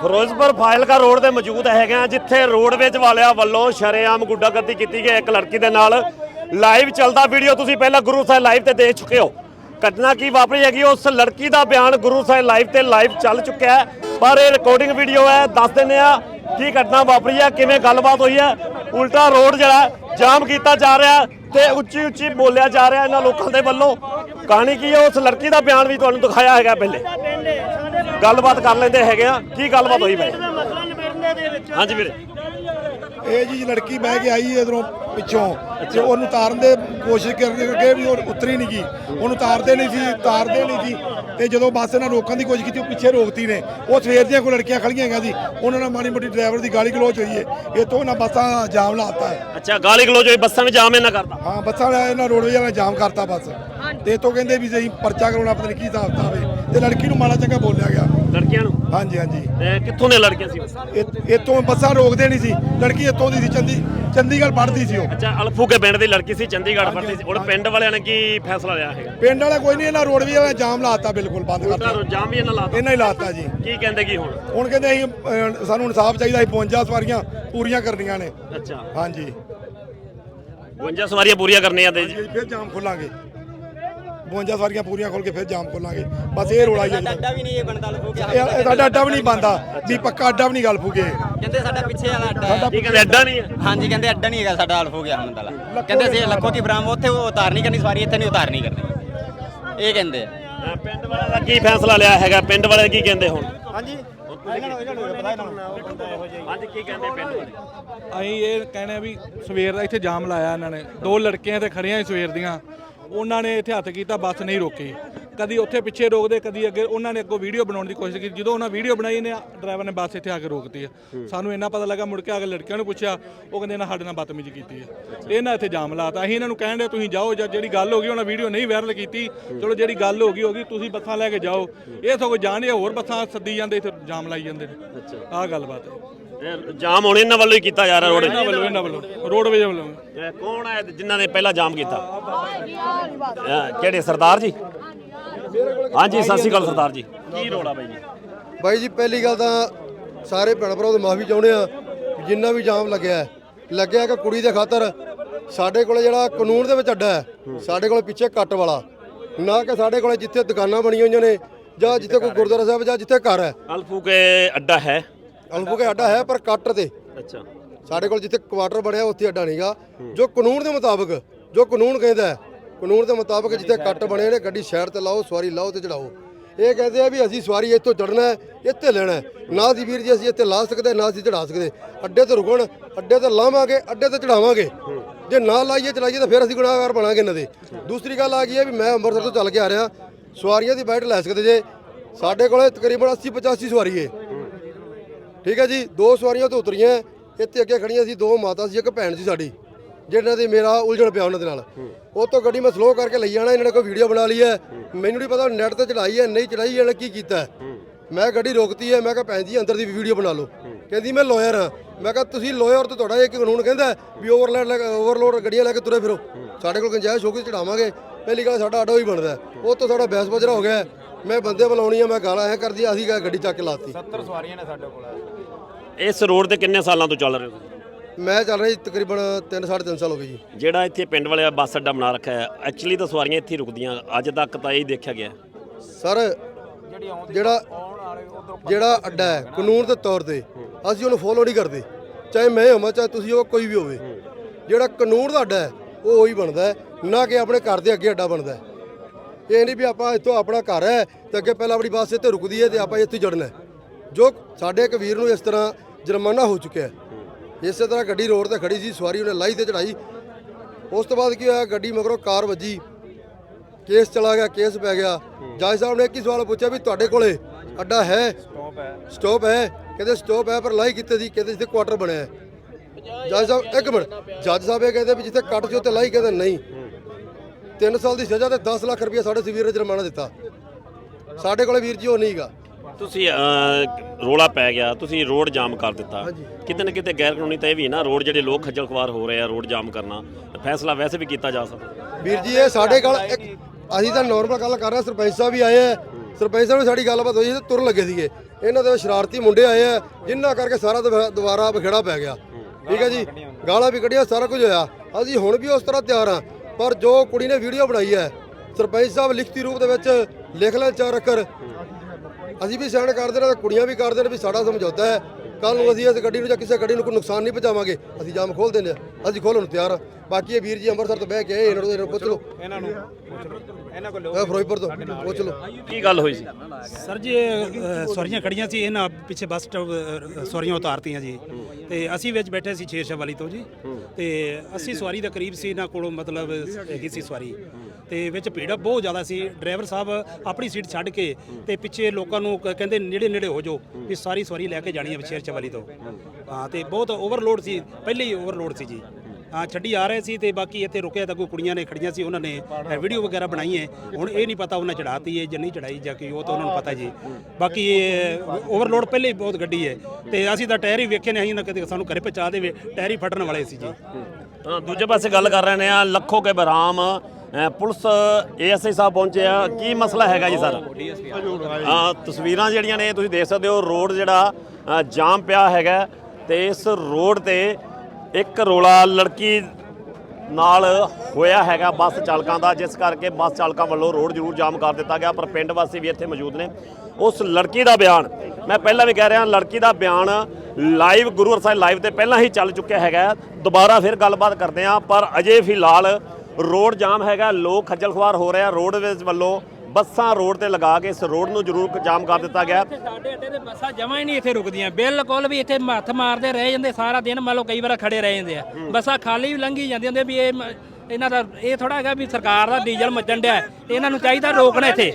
Firozpur Fazilka road ਤੇ ਮੌਜੂਦ ਹੈਗੇ ਆ, ਜਿੱਥੇ ਰੋਡਵੇਜ ਵਾਲਿਆਂ ਵੱਲੋਂ ਸ਼ਰੇਆਮ ਗੁੱਡਾਗਰਦੀ ਕੀਤੀ ਗਈ ਇੱਕ ਲੜਕੀ ਦੇ ਨਾਲ। ਲਾਈਵ ਚੱਲਦਾ ਵੀਡੀਓ ਤੁਸੀਂ ਪਹਿਲਾਂ ਗੁਰੂ ਸਾਹਿਬ ਲਾਈਵ ਤੇ ਦੇਖ ਚੁੱਕੇ ਹੋ। ਘਟਨਾ ਕੀ ਵਾਪਰੀ ਹੈਗੀ, ਉਸ ਲੜਕੀ ਦਾ ਬਿਆਨ ਗੁਰੂ ਸਾਹਿਬ ਲਾਈਵ ਤੇ ਲਾਈਵ ਚੱਲ ਚੁੱਕਿਆ ਹੈ, ਪਰ ਇਹ ਰਿਕਾਰਡਿੰਗ ਵੀਡੀਓ ਹੈ, ਦੱਸ ਦਿੰਦੇ ਆ ਕੀ ਘਟਨਾ ਵਾਪਰੀ ਹੈ, ਕਿਵੇਂ ਗੱਲਬਾਤ ਹੋਈ ਹੈ। ਉਲਟਾ ਰੋਡ ਜਿਹੜਾ ਜਾਮ ਕੀਤਾ ਜਾ ਰਿਹਾ ਤੇ ਉੱਚੀ ਉੱਚੀ ਬੋਲਿਆ ਜਾ ਰਿਹਾ ਇਹਨਾਂ ਲੋਕਾਂ ਦੇ ਵੱਲੋਂ। ਕਹਾਣੀ ਕੀ ਹੈ ਉਸ ਲੜਕੀ ਦਾ ਬਿਆਨ ਵੀ ਤੁਹਾਨੂੰ ਦਿਖਾਇਆ ਹੈਗਾ ਪਹਿਲੇ। ਗੱਲਬਾਤ ਕਰ ਲੈਂਦੇ ਹੈਗੇ ਆ। ਕੀ ਗੱਲਬਾਤ ਹੋਈ ਬਈ? ਹਾਂਜੀ ਵੀਰੇ। ਇਹ ਜੀ ਲੜਕੀ ਬਹਿ ਕੇ ਆਈ ਇਧਰੋਂ। ਪਿੱਛੋਂ ਤੇ ਉਹਨੂੰ ਉਤਾਰਨ ਦੇ ਕੋਸ਼ਿਸ਼ ਕਰਦੇ ਗਏ ਵੀ ਉਹ ਉਤਰੀ ਨਹੀਂ ਗਈ ਉਹਨੂੰ ਉਤਾਰਦੇ ਨਹੀਂ ਸੀ ਉਤਾਰਦੇ ਨਹੀਂ ਸੀ। ਤੇ ਜਦੋਂ ਬੱਸ ਇਹਨਾਂ ਰੋਕਣ ਦੀ ਕੋਸ਼ਿਸ਼ ਕੀਤੀ ਉਹ ਪਿੱਛੇ ਰੋਕਤੀ ਨੇ। ਉਹ ਸਵੇਰ ਦੀਆਂ ਕੋਈ ਲੜਕੀਆਂ ਖੜੀਆਂ ਹੈਗੀਆਂ ਸੀ ਉਹਨਾਂ ਨਾਲ ਮਾੜੀ ਮੋਟੀ ਡਰਾਈਵਰ ਦੀ ਗਾਲੀ ਗਲੋਚ ਹੋਈ ਹੈ ਇਹ ਤੋਂ ਇਹਨਾਂ ਬੱਸਾਂ ਜਾਮ ਲਾਤਾ ਹੈ। ਅੱਛਾ ਗਾਲੀ ਗਲੋਚ ਹੋਈ ਬੱਸਾਂ ਵਿੱਚ ਜਾਮ ਇਹਨਾਂ ਕਰਦਾ ਹਾਂ ਬੱਸਾਂ ਵਾਲਾ ਇਹਨਾਂ ਰੋਡਵੇਜ਼ ਵਾਲਾ ਜਾਮ ਕਰਤਾ ਬੱਸ। ਤੇ ਇਹ ਤੋਂ ਕਹਿੰਦੇ ਵੀ ਅਸੀਂ ਪਰਚਾ ਕਰਾਉਣਾ ਪਤਾ ਨਹੀਂ ਕੀ ਹਿਸਾਬ ਹੈ ਤੇ ਲੜਕੀ ਨੂੰ ਮਾੜਾ ਚੰਗਾ ਬੋਲਿਆ ਗਿਆ। ਲੜਕੀਆਂ ਨੂੰ? ਹਾਂਜੀ ਹਾਂਜੀ। ਤੇ ਕਿੱਥੋਂ ਦੀਆਂ ਲੜਕੀਆਂ ਸੀ? ਇਹ- ਇੱਥੋਂ ਬੱਸਾਂ ਰੋਕਦੇ ਨਹੀਂ ਸੀ। ਲੜਕੀ ਇੱਥੋਂ ਦੀ ਸੀ ਚੰਦੀ ਚੰਡੀਗੜ੍ਹ ਪੜ੍ਹਦੀ ਸੀ ਉਹ। ਅੱਛਾ ਅਲਫੂਕੇ ਪਿੰਡ ਦੀ ਲੜਕੀ ਸੀ ਚੰਡੀਗੜ੍ਹ ਪੜ੍ਹਦੀ ਸੀ। ਹੁਣ ਪਿੰਡ ਵਾਲਿਆਂ ਨੇ ਕੀ ਫੈਸਲਾ ਲਿਆ ਹੈਗਾ? ਪਿੰਡ ਵਾਲਾ ਕੋਈ ਨਹੀਂ ਇਹਨਾਂ ਰੋਡਵੇਜ਼ ਵਾਲਾ ਜਾਮ ਲਾਤਾ ਬਿਲਕੁਲ ਬੰਦ ਕਰਤਾ। ਤਾਂ ਜਾਮ ਵੀ ਇਹਨਾਂ ਲਾਤਾ ਇਹਨਾਂ ਹੀ ਲਾਤਾ ਜੀ। ਕੀ ਕਹਿੰਦੇ ਕੀ ਹੁਣ? ਹੁਣ ਕਹਿੰਦੇ ਅਸੀਂ ਅਹ, ਸਾਨੂੰ ਇਨਸਾਫ ਚਾਹੀਦਾ ਅਸੀਂ 52 ਸਵਾਰੀਆਂ ਪੂਰੀਆਂ ਕਰਨੀਆਂ ਨੇ। ਅੱਛਾ। ਹਾਂਜੀ। 52 ਸਵਾਰੀਆਂ ਪੂਰੀਆਂ ਕਰਨੀਆਂ ਤੇ। ਜੀ, ਫਿਰ ਜਾਮ ਖੋਲਾਂਗੇ। 52 ਸਵਾਰੀਆਂ ਪੂਰੀਆਂ ਖੋਲ ਕੇ ਫਿਰ ਜਾਮ ਖੋਲਾਂਗੇ। ਬਸ ਇਹ ਰੋਲਾ ਹੀ ਹੈ ਜੀ। ਅੱਡਾ ਵੀ ਨਹੀਂ ਇਹ ਬਣਦਾ ਕੇ ਇਹ ਇਹ ਸਾਡਾ ਅੱਡਾ ਵੀ ਨਹੀਂ ਬੰਦਾ ਵੀ ਪੱਕਾ ਅੱਡਾ ਵੀ ਨਹੀਂ ਗੱਲ ਫੂਗੇ ਕਹਿੰਦੇ ਸਾਡਾ ਪਿੱਛੇ ਵਾਲਾ ਅੱਡਾ ਹੈ। ਕੀ ਕਹਿੰਦੇ ਐਡਾ ਨਹੀਂ ਹੈ। ਹਾਂਜੀ ਕਹਿੰਦੇ ਅੱਡਾ ਨਹੀਂ ਹੈਗਾ ਸਾਡਾ ਅਲਫੂ ਗਿਆ ਹਮਦ ਵਾਲਾ। ਕਹਿੰਦੇ ਸੀ ਲੱਖੋ ਕੀ ਬਰਾਮ ਉੱਥੇ ਉਹ ਉਤਾਰ ਨਹੀਂ ਕਰਨੀ ਸਵਾਰੀ ਇੱਥੇ ਨਹੀਂ ਉਤਾਰ ਨਹੀਂ ਕਰਨੀ। ਇਹ ਕਹਿੰਦੇ ਪਿੰਡ ਵਾਲਿਆਂ ਦਾ ਕੀ ਫੈਸਲਾ ਲਿਆ ਹੈਗਾ? ਪਿੰਡ ਵਾਲੇ ਕੀ ਕਹਿੰਦੇ ਹੁਣ? ਹਾਂਜੀ। ਅੱਜ ਕੀ ਕਹਿੰਦੇ ਪਿੰਡ ਵਾਲੇ? ਅਸੀਂ ਇਹ ਕਹਿੰਦੇ ਆ ਵੀ ਸਵੇਰ ਦਾ ਇੱਥੇ ਜਾਮ ਲਾਇਆ ਇਹਨਾਂ ਨੇ। ਦੋ ਲੜਕੀਆਂ ਤੇ ਖੜੀਆਂ ਸੀ ਸਵੇਰ ਦੀਆਂ। ਉਹਨਾਂ ਨੇ ਇੱਥੇ ਹੱਥ ਕੀਤਾ ਬੱਸ ਨਹੀਂ ਰੋਕੀ। ਕਦੀ ਉੱਥੇ ਪਿੱਛੇ ਰੋਕਦੇ ਕਦੀ ਅੱਗੇ। ਉਹਨਾਂ ਨੇ ਅੱਗੋਂ ਵੀਡੀਓ ਬਣਾਉਣ ਦੀ ਕੋਸ਼ਿਸ਼ ਕੀਤੀ। ਜਦੋਂ ਉਹਨਾਂ ਵੀਡੀਓ ਬਣਾਈ ਨੇ ਡਰਾਈਵਰ ਨੇ ਬੱਸ ਇੱਥੇ ਆ ਕੇ ਰੋਕਤੀ ਆ ਸਾਨੂੰ ਇੰਨਾ ਪਤਾ ਲੱਗਾ ਮੁੜ ਕੇ ਆ ਕੇ ਲੜਕਿਆਂ ਨੂੰ ਪੁੱਛਿਆ ਉਹ ਕਹਿੰਦੇ ਇਹਨਾਂ ਸਾਡੇ ਨਾਲ ਬਦਤਮੀਜ਼ੀ ਕੀਤੀ ਹੈ। ਇਹਨਾਂ ਇੱਥੇ ਜਾਮ ਲਾਤਾ। ਅਸੀਂ ਇਹਨਾਂ ਨੂੰ ਕਹਿਣ ਦੇ ਤੁਸੀਂ ਜਾਓ ਜਾਂ ਜਿਹੜੀ ਗੱਲ ਹੋ ਗਈ ਉਹਨਾਂ ਵੀਡੀਓ ਨਹੀਂ ਵਾਇਰਲ ਕੀਤੀ। ਚਲੋ ਜਿਹੜੀ ਗੱਲ ਹੋ ਗਈ ਹੋ ਗਈ ਤੁਸੀਂ ਬੱਸਾਂ ਲੈ ਕੇ ਜਾਓ। ਇਹ ਸਗੋਂ ਜਾਣਦੇ ਹੋਰ ਬੱਸਾਂ ਸੱਦੀ ਜਾਂਦੇ ਇੱਥੇ ਜਾਮ ਲਾਈ ਜਾਂਦੇ ਨੇ। ਆਹ ਗੱਲਬਾਤ ਹੈ। ਇਹ ਜਾਮ ਹੁਣ ਇਹਨਾਂ ਵੱਲੋਂ ਹੀ ਕੀਤਾ ਜਾ ਰਿਹਾ ਰੋਡ ਇਹਨਾਂ ਵੱਲੋਂ ਇਹਨਾਂ ਵੱਲੋਂ। ਰੋਡਵੇਜ ਵੱਲੋਂ। ਇਹ ਕੌਣ ਹੈ ਜਿਨ੍ਹਾਂ ਨੇ ਪਹਿਲਾਂ ਜਾਮ ਕੀਤਾ? ਅਹ ਕਿਹੜੇ ਸਰਦਾਰ ਜੀ? ਹਾਂਜੀ ਸਤਿ ਸ਼੍ਰੀ ਅਕਾਲ ਸਰਦਾਰ ਜੀ। ਕੀ ਰੋੜਾ ਬਾਈ ਜੀ? ਬਾਈ ਜੀ ਪਹਿਲੀ ਗੱਲ ਤਾਂ ਸਾਰੇ ਭੈਣ ਭਰਾਵਾਂ ਤੋਂ ਮਾਫੀ ਚਾਹੁੰਦੇ ਆ ਜਿੰਨਾ ਵੀ ਜਾਮ ਲੱਗਿਆ ਹੈ। ਲੱਗਿਆ ਕਿ ਕੁੜੀ ਦੇ ਖਾਤਰ ਸਾਡੇ ਕੋਲੇ ਜਿਹੜਾ ਕਾਨੂੰਨ ਦੇ ਵਿੱਚ ਅੱਡਾ ਹੈ ਸਾਡੇ ਕੋਲੇ ਪਿੱਛੇ ਕੱਟ ਵਾਲਾ। ਨਾ ਕਿ ਸਾਡੇ ਕੋਲੇ ਜਿੱਥੇ ਦੁਕਾਨਾਂ ਬਣੀਆਂ ਹੋਈਆਂ ਨੇ ਜਾਂ ਜਿੱਥੇ ਕੋਈ ਗੁਰਦੁਆਰਾ ਸਾਹਿਬ ਜਾਂ ਜਿੱਥੇ ਘਰ ਹੈ। ਅਲਫੂਕੇ ਅੱਡਾ ਹੈ। ਅਲਫੂਕੇ ਅੱਡਾ ਹੈ ਪਰ ਕੱਟ ਤੇ। ਅੱਛਾ। ਸਾਡੇ ਕੋਲ ਜਿੱਥੇ ਕੁਆਟਰ ਬਣਿਆ ਉੱਥੇ ਅੱਡਾ ਨਹੀਂਗਾ ਜੋ ਕਾਨੂੰਨ ਦੇ ਮੁਤਾਬਕ ਜੋ ਕਾਨੂੰਨ ਕਹਿੰਦਾ ਕਾਨੂੰਨ ਦੇ ਮੁਤਾਬਕ ਜਿੱਥੇ ਕੱਟ ਬਣੇ ਨੇ ਗੱਡੀ ਸਾਈਡ ਤੇ ਲਾਓ ਸਵਾਰੀ ਲਾਓ ਤੇ ਚੜਾਓ। ਇਹ ਕਹਿੰਦੇ ਆ ਵੀ ਅਸੀਂ ਸਵਾਰੀ ਇੱਥੋਂ ਚੜਨਾ ਹੈ ਇੱਥੇ ਲੈਣਾ ਹੈ। ਨਾ ਸੀ ਵੀਰ ਜੀ ਅਸੀਂ ਇੱਥੇ ਲਾ ਸਕਦੇ ਨਾ ਅਸੀਂ ਚੜਾ ਸਕਦੇ। ਅੱਡੇ ਤੇ ਰੁਕਣ ਅੱਡੇ ਤੇ ਲਾਵਾਂਗੇ ਅੱਡੇ ਤੇ ਚੜਾਵਾਂਗੇ ਜੇ ਨਾ ਲਾਈਏ ਚਲਾਈਏ ਤਾਂ ਫਿਰ ਅਸੀਂ ਗੁਨਾਹਗਾਰ ਬਣਾਂਗੇ ਇਹਨਾਂ ਦੇ। ਦੂਸਰੀ ਗੱਲ ਆ ਗਈ ਹੈ ਵੀ ਮੈਂ ਅੰਮ੍ਰਿਤਸਰ ਤੋਂ ਚੱਲ ਕੇ ਆ ਰਿਹਾ। ਸਵਾਰੀਆਂ ਦੀ ਬੈਠ ਲੈ ਸਕਦੇ ਜੇ। ਸਾਡੇ ਕੋਲੇ ਤਕਰੀਬਨ 80 85 ਸਵਾਰੀ ਹੈ ਠੀਕ ਹੈ ਜੀ ਦੋ ਸਵਾਰੀਆਂ ਤੋਂ ਉਤਰੀਆਂ ਇੱਥੇ ਅੱਗੇ ਖੜੀਆਂ ਸੀ ਦੋ ਮਾਤਾ ਸੀ ਇੱਕ ਭੈਣ ਸੀ ਸਾਡੀ ਜਿਹਨਾਂ ਦੇ ਮੇਰਾ ਉਲਝਣ ਪਿਆ ਉਹਨਾਂ ਦੇ ਨਾਲ। ਉਹ ਤੋਂ ਗੱਡੀ ਮੈਂ ਸਲੋ ਕਰਕੇ ਲਈ ਜਾਣਾ ਇਹਨਾਂ ਨੇ ਕੋਈ ਵੀਡੀਓ ਬਣਾ ਲਈ ਹੈ। ਮੈਨੂੰ ਨਹੀਂ ਪਤਾ ਨੈਟ ਤੇ ਚੜਾਈ ਹੈ ਨਹੀਂ ਚੜਾਈ ਇਹਨਾਂ ਨੇ ਕੀ ਕੀਤਾ। ਮੈਂ ਗੱਡੀ ਰੋਕਤੀ ਹੈ ਮੈਂ ਕਿਹਾ ਭੈਣ ਜੀ ਅੰਦਰ ਦੀ ਵੀਡੀਓ ਬਣਾ ਲਓ। ਕਹਿੰਦੀ ਮੈਂ ਲਾਇਰ ਹਾਂ। ਮੈਂ ਕਿਹਾ ਤੁਸੀਂ ਲਾਇਰ ਤੇ ਤੁਹਾਡਾ ਇੱਕ ਕਾਨੂੰਨ ਕਹਿੰਦਾ ਵੀ ਓਵਰਲੋਡ ਲੈ ਓਵਰਲੋਡ ਗੱਡੀਆਂ ਲੈ ਕੇ ਤੁਰੇ ਫਿਰੋ। ਸਾਡੇ ਕੋਲ ਗੁੰਜਾਇਸ਼ ਹੋ ਕੇ ਚੜਾਵਾਂਗੇ ਪਹਿਲੀ ਗੱਲ ਸਾਡਾ ਆਟੋ ਹੀ ਬਣਦਾ। ਉਹ ਤੋਂ ਸਾਡਾ ਬੈਸ ਬਜਰਾ ਹੋ ਗਿਆ। ਮੈਂ ਬੰਦੇ ਬੁਲਾਉਣੀ ਆ ਮੈਂ ਗਾਲਾਂ ਐ ਕਰਦੀ ਅਸੀਂ ਗੱਡੀ ਚੱਕ ਕੇ ਲਾਤੀ ਇਸ ਰੋਡ ਤੇ ਕਿੰਨੇ ਸਾਲਾਂ ਤੋਂ ਚੱਲ ਰਹੇ ਹੋ ਤੁਸੀਂ? ਮੈਂ ਚੱਲ ਰਿਹਾ ਜੀ ਤਕਰੀਬਨ 3 3.5 ਸਾਲ ਹੋ ਗਏ ਜੀ। ਜਿਹੜਾ ਇੱਥੇ ਪਿੰਡ ਵਾਲੇ ਬੱਸ ਅੱਡਾ ਬਣਾ ਰੱਖਿਆ ਹੈ ਐਕਚੁਅਲੀ ਤਾਂ ਸਵਾਰੀਆਂ ਇੱਥੇ ਹੀ ਰੁਕਦੀਆਂ ਅੱਜ ਤੱਕ ਤਾਂ ਇਹ ਦੇਖਿਆ ਗਿਆ। ਸਰ ਜਿਹੜਾ ਜਿਹੜਾ ਅੱਡਾ ਹੈ ਕਾਨੂੰਨ ਦੇ ਤੌਰ ਤੇ ਅਸੀਂ ਉਹਨੂੰ ਫੋਲੋ ਨਹੀਂ ਕਰਦੇ। ਚਾਹੇ ਮੈਂ ਹੋਵਾਂ ਚਾਹੇ ਤੁਸੀਂ ਹੋ ਕੋਈ ਵੀ ਹੋਵੇ। ਜਿਹੜਾ ਕਾਨੂੰਨ ਦਾ ਅੱਡਾ ਹੈ ਉਹ ਉਹੀ ਬਣਦਾ ਹੈ ਨਾ ਕਿ ਆਪਣੇ ਘਰ ਦੇ ਅੱਗੇ ਅੱਡਾ ਬਣਦਾ ਹੈ। ਇਹ ਨਹੀਂ ਵੀ ਆਪਾਂ ਇੱਥੋਂ ਆਪਣਾ ਘਰ ਹੈ ਤੇ ਅੱਗੇ ਪਹਿਲਾਂ ਆਪਣੀ ਬੱਸ ਇੱਥੇ ਰੁਕਦੀ ਹੈ ਤੇ ਆਪਾਂ ਇੱਥੇ ਜੜਨਾ ਹੈ। ਜੋ ਸਾਡੇ ਇੱਕ ਵੀਰ ਨੂੰ ਇਸ ਤਰ੍ਹਾਂ ਜੁਰਮਾਨਾ ਹੋ ਚੁੱਕਿਆ ਹੈ। ਇਸੇ ਤਰ੍ਹਾਂ ਗੱਡੀ ਰੋਡ ਤੇ ਖੜੀ ਸੀ ਸਵਾਰੀ ਉਹਨੇ ਲਾਈ ਤੇ ਚੜਾਈ ਉਸ ਤੋਂ ਬਾਅਦ ਕੀ ਹੋਇਆ ਗੱਡੀ ਮਗਰੋਂ ਕਾਰ ਵੱਜੀ। ਕੇਸ ਚਲਾ ਗਿਆ ਕੇਸ ਪੈ ਗਿਆ। ਜੱਜ ਸਾਹਿਬ ਨੇ ਇੱਕ ਹੀ ਸਵਾਲ ਪੁੱਛਿਆ ਵੀ ਤੁਹਾਡੇ ਕੋਲੇ ਅੱਡਾ ਹੈ? ਸਟਾਪ ਹੈ। ਸਟਾਪ ਹੈ। ਕਹਿੰਦੇ ਸਟਾਪ ਹੈ ਪਰ ਲਾਈ ਕਿੱਥੇ ਸੀ? ਕਹਿੰਦੇ ਜਿੱਥੇ ਕੁਆਟਰ ਬਣਿਆ ਹੈ। ਜੱਜ ਸਾਹਿਬ ਇੱਕ ਮਿੰਟ। ਜੱਜ ਸਾਹਿਬ ਇਹ ਕਹਿੰਦੇ ਵੀ ਜਿੱਥੇ ਕੱਟ ਸੀ ਉੱਥੇ ਲਾਈ ਕਹਿੰਦੇ ਨਹੀਂ। 3 ਸਾਲ ਦੀ ਸਜ਼ਾ ਤੇ 10 ਲੱਖ ਰੁਪਏ ਸਾਡੇ ਸਿਵੀਰ ਨੇ ਜੁਰਮਾਨਾ ਦਿੱਤਾ। ਸਾਡੇ ਕੋਲੇ ਵੀਰ ਜੀ ਉਹ ਨਹੀਂਗਾ ਤੁਸੀਂ ਅਹ, ਰੋਲਾ ਪੈ ਗਿਆ ਤੁਸੀਂ ਰੋਡ ਜਾਮ ਕਰ ਦਿੱਤਾ। ਕਿਤੇ ਨਾ ਕਿਤੇ ਗੈਰ ਕਾਨੂੰਨੀ ਤਾਂ ਇਹ ਵੀ ਹੈ ਨਾ ਰੋਡ ਜਿਹੜੇ ਲੋਕ ਖੱਜਲ ਖਵਾਰ ਹੋ ਰਹੇ ਆ ਰੋਡ ਜਾਮ ਕਰਨਾ ਫੈਸਲਾ ਵੈਸੇ ਵੀ ਕੀਤਾ ਜਾ ਸਕਦਾ। ਵੀਰ ਜੀ ਇਹ ਸਾਡੇ ਕੋਲ ਇੱਕ ਅਸੀਂ ਤਾਂ ਨਾਰਮਲ ਗੱਲ ਕਰ ਰਹੇ ਹਾਂ ਸਰਪੰਚ ਸਾਹਿਬ ਵੀ ਆਏ ਆ। ਸਰਪੰਚ ਸਾਹਿਬ ਨਾਲ ਸਾਡੀ ਗੱਲਬਾਤ ਹੋਈ ਸੀ ਤੇ ਤੁਰਨ ਲੱਗੇ ਸੀਗੇ। ਇਹਨਾਂ ਦੇ ਸ਼ਰਾਰਤੀ ਮੁੰਡੇ ਆਏ ਆ ਜਿੰਨਾ ਕਰਕੇ ਸਾਰਾ ਦੁਬਾ- ਦੁਬਾਰਾ ਬਖੇੜਾ ਪੈ ਗਿਆ। ਠੀਕ ਹੈ ਜੀ? ਗਾਲਾਂ ਵੀ ਕੱਢੀਆਂ ਸਾਰਾ ਕੁਝ ਹੋਇਆ। ਅਸੀਂ ਹੁਣ ਵੀ ਉਸ ਤਰ੍ਹਾਂ ਤਿਆਰ ਆ ਪਰ ਜੋ ਕੁੜੀ ਨੇ ਵੀਡੀਓ ਬਣਾਈ ਹੈ ਸਰਪੰਚ ਸਾਹਿਬ ਲਿਖਤੀ ਰੂਪ ਦੇ ਵਿੱਚ ਲਿਖ ਲੈਣ ਚਾਰ ਅੱਖਰ। ਅਸੀਂ ਵੀ ਸਿਆਣ ਕਰਦੇ ਨੇ ਕੁੜੀਆਂ ਵੀ ਕਰਦੇ ਨੇ ਵੀ ਸਾਡਾ ਸਮਝੌਤਾ ਹੈ। ਕੱਲ ਨੂੰ ਅਸੀਂ ਇਸ ਗੱਡੀ ਨੂੰ ਜਾਂ ਕਿਸੇ ਗੱਡੀ ਨੂੰ ਕੋਈ ਨੁਕਸਾਨ ਨਹੀਂ ਪਹੁੰਚਾਵਾਂਗੇ। ਅਸੀਂ ਜਾਮ ਖੋਲ ਦਿੰਦੇ ਹਾਂ। ਅਸੀਂ ਖੋਲਣ ਨੂੰ ਤਿਆਰ ਹਾਂ। ਬਾਕੀ ਇਹ ਵੀਰ ਜੀ ਅੰਮ੍ਰਿਤਸਰ ਤੋਂ ਬਹਿ ਕੇ ਆਏ, ਇਹਨਾਂ ਨੂੰ ਇਹਨਾਂ ਨੂੰ ਪੁੱਛ ਲਓ। ਇਹਨਾਂ ਨੂੰ ਫਿਰੋਜ਼ਪੁਰ ਤੋਂ। ਪੁੱਛ ਲਓ ਕੀ ਗੱਲ ਹੋਈ ਸੀ? ਸਰ ਜੀ ਸਵਾਰੀਆਂ ਖੜੀਆਂ ਸੀ ਇਹਨਾਂ ਪਿੱਛੇ ਬੱਸ ਸਟਾਪ ਸਵਾਰੀਆਂ ਉਤਾਰਤੀਆਂ ਜੀ। ਤੇ ਅਸੀਂ ਵਿੱਚ ਬੈਠੇ ਸੀ ਸ਼ੇਰਸ਼ਾਹ ਵਾਲੀ ਤੋਂ ਜੀ। ਤੇ ਅਸੀਂ ਸਵਾਰੀ ਦੇ ਕਰੀਬ ਸੀ ਇਹਨਾਂ ਕੋਲੋਂ ਮਤਲਬ ਹੈਗੀ ਸੀ ਸਵਾਰੀ। ਤੇ ਵਿੱਚ ਭੀੜ ਬਹੁਤ ਜ਼ਿਆਦਾ ਸੀ। ਡਰਾਈਵਰ ਸਾਹਿਬ ਆਪਣੀ ਸੀਟ ਛੱਡ ਕੇ ਤੇ ਪਿੱਛੇ ਲੋਕਾਂ ਨੂੰ ਕ- ਕਹਿੰਦੇ ਨੇੜੇ ਨੇੜੇ ਹੋ ਜਾਓ ਵੀ ਸਾਰੀ ਸਵਾਰੀ ਲੈ ਕੇ ਜਾਣੀ ਹੈ ਸ਼ੇਰਸ਼ਾਹ ਵਾਲੀ ਤੋਂ। ਹਾਂ ਤੇ ਬਹੁਤ ਓਵਰਲੋਡ ਸੀ। ਪਹਿਲੇ ਹੀ ਓਵਰਲੋਡ ਸੀ ਜੀ। ਹਾਂ ਛੱਡੀ ਆ ਰਹੇ ਸੀ ਤੇ ਬਾਕੀ ਇੱਥੇ ਰੁਕਿਆ ਤਾਂ ਕੋਈ ਕੁੜੀਆਂ ਨੇ ਖੜੀਆਂ ਸੀ ਉਹਨਾਂ ਨੇ ਵੀਡੀਓ ਵਗੈਰਾ ਬਣਾਈ ਹੈ। ਹੁਣ ਇਹ ਨਹੀਂ ਪਤਾ ਉਹਨਾਂ ਚੜਾਤੀ ਹੈ ਜਾਂ ਨਹੀਂ ਚੜਾਈ ਜਾਂ ਕਿ ਉਹ ਤਾਂ ਉਹਨਾਂ ਨੂੰ ਪਤਾ ਜੀ। ਬਾਕੀ ਓਵਰਲੋਡ ਪਹਿਲੇ ਹੀ ਬਹੁਤ ਗੱਡੀ ਹੈ। ਤੇ ਅਸੀਂ ਤਾਂ ਟਾਇਰ ਹੀ ਵੇਖੇ ਨਹੀਂ ਅਸੀਂ ਨਾ ਕਦੇ ਸਾਨੂੰ ਘਰੇ ਪਹੁੰਚਾ ਦੇਵੇ ਟਾਇਰ ਹੀ ਫਟਣ ਵਾਲੇ ਸੀ ਜੀ। ਹਾਂ, ਦੂਜੇ ਪਾਸੇ ਗੱਲ ਕਰ ਰਹੇ ਨੇ ਆ ਲੱਖੋ ਕੇ ਬਰਾਮ ਅ, ਪੁਲਿਸ ਏਐਸਆਈ ਸਾਹਿਬ ਪਹੁੰਚੇ ਆ। ਕੀ ਮਸਲਾ ਹੈਗਾ ਜੀ ਸਰ? ਹਾਂ ਤਸਵੀਰਾਂ ਜਿਹੜੀਆਂ ਨੇ ਤੁਸੀਂ ਦੇਖ ਸਕਦੇ ਹੋ ਰੋਡ ਜਿਹੜਾ ਜਾਮ ਪਿਆ ਹੈਗਾ। ਤੇ ਇਸ ਰੋਡ ਤੇ ਇੱਕ ਰੋਲਾ ਲੜਕੀ ਨਾਲ ਹੋਇਆ ਹੈਗਾ ਬੱਸ ਚਾਲਕਾਂ ਦਾ, ਜਿਸ ਕਰਕੇ ਬੱਸ ਚਾਲਕਾਂ ਵੱਲੋਂ ਰੋਡ ਜ਼ਰੂਰ ਜਾਮ ਕਰ ਦਿੱਤਾ ਗਿਆ, ਪਰ ਪਿੰਡ ਵਾਸੀ ਵੀ ਇੱਥੇ ਮੌਜੂਦ ਨੇ। ਉਸ ਲੜਕੀ ਦਾ ਬਿਆਨ, ਮੈਂ ਪਹਿਲਾਂ ਵੀ ਕਹਿ ਰਿਹਾ, ਲੜਕੀ ਦਾ ਬਿਆਨ ਲਾਈਵ ਗੁਰੂ ਅਰਸਾਈ ਲਾਈਵ ਤੇ ਪਹਿਲਾਂ ਹੀ ਚੱਲ ਚੁੱਕਿਆ ਹੈਗਾ। ਦੁਬਾਰਾ ਫਿਰ ਗੱਲਬਾਤ ਕਰਦੇ ਹਾਂ, ਪਰ ਅਜੇ ਫਿਲਹਾਲ ਰੋਡ ਜਾਮ ਹੈਗਾ, ਲੋਕ ਖੱਜਲ ਖੁਆਰ ਹੋ ਰਹੇ ਆ ਰੋਡਵੇਜ਼ ਵੱਲੋਂ ਬੱਸਾਂ ਰੋਡ ਤੇ ਲਗਾ ਕੇ ਇਸ ਰੋਡ ਨੂੰ ਜ਼ਰੂਰ ਜਾਮ ਕਰ ਦਿੱਤਾ ਗਿਆ। ਸਾਡੇ ਅੱਡੇ ਤੇ ਬੱਸਾਂ ਜਮਾਂ ਹੀ ਨਹੀਂ ਇੱਥੇ ਰੁਕਦੀਆਂ। ਬਿਲਕੁਲ ਵੀ ਇੱਥੇ ਹੱਥ ਮਾਰਦੇ ਰਹਿ ਜਾਂਦੇ ਸਾਰਾ ਦਿਨ ਮੰਨ ਲਓ ਕਈ ਵਾਰ ਖੜੇ ਰਹਿ ਜਾਂਦੇ ਆ। ਬੱਸਾਂ ਖਾਲੀ ਵੀ ਲੰਘੀ ਜਾਂਦੀਆਂ ਹੁੰਦੀਆਂ ਵੀ ਇਹ ਮ- ਇਹਨਾਂ ਦਾ ਇਹ ਥੋੜਾ ਹੈਗਾ ਵੀ ਸਰਕਾਰ ਦਾ ਡੀਜ਼ਲ ਮੱਚਣ ਡਿਆ। ਹੈ। ਇਹਨਾਂ ਨੂੰ ਚਾਹੀਦਾ ਰੋਕਣਾ ਇੱਥੇ।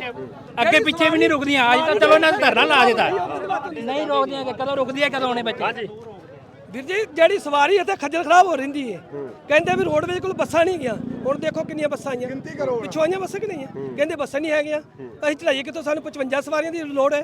ਅੱਗੇ ਪਿੱਛੇ ਵੀ ਨਹੀਂ ਰੁਕਦੀਆਂ। ਅੱਜ ਤਾਂ ਚਲੋ ਇਹਨਾਂ ਦਾ ਧਰਨਾ ਲਾ ਦਿੱਤਾ। ਨਹੀਂ ਰੁਕਦੀਆਂ ਕਿ ਕਦੋਂ ਰੁਕਦੀਆਂ ਕਦੋਂ ਨੇ ਬੱਚੇ? ਹਾਂਜੀ। ਵੀਰ ਜੀ ਜਿਹੜੀ ਸਵਾਰੀ ਇੱਥੇ ਖੱਜਲ ਖਰਾਬ ਹੋ ਰਹਿੰਦੀ ਹੈ। ਕਹਿੰਦੇ ਵੀ ਰੋਡਵੇਜ ਕੋਲ ਬੱਸਾਂ ਨਹੀਂ ਗਿਆ ਹੁਣ ਦੇਖੋ ਕਿੰਨੀਆਂ ਬੱਸਾਂ ਆਈਆਂ। ਗਿਣਤੀ ਕਰੋ ਪਿੱਛੋਂ ਆਈਆਂ ਬੱਸਾਂ ਕਿ ਨਹੀਂ ਕਹਿੰਦੇ ਬੱਸਾਂ ਨਹੀਂ ਹੈਗੀਆਂ। ਅਸੀਂ ਚਲਾਈਏ ਕਿਤੋਂ ਸਾਨੂੰ 55 ਸਵਾਰੀਆਂ ਦੀ ਲੋੜ ਹੈ।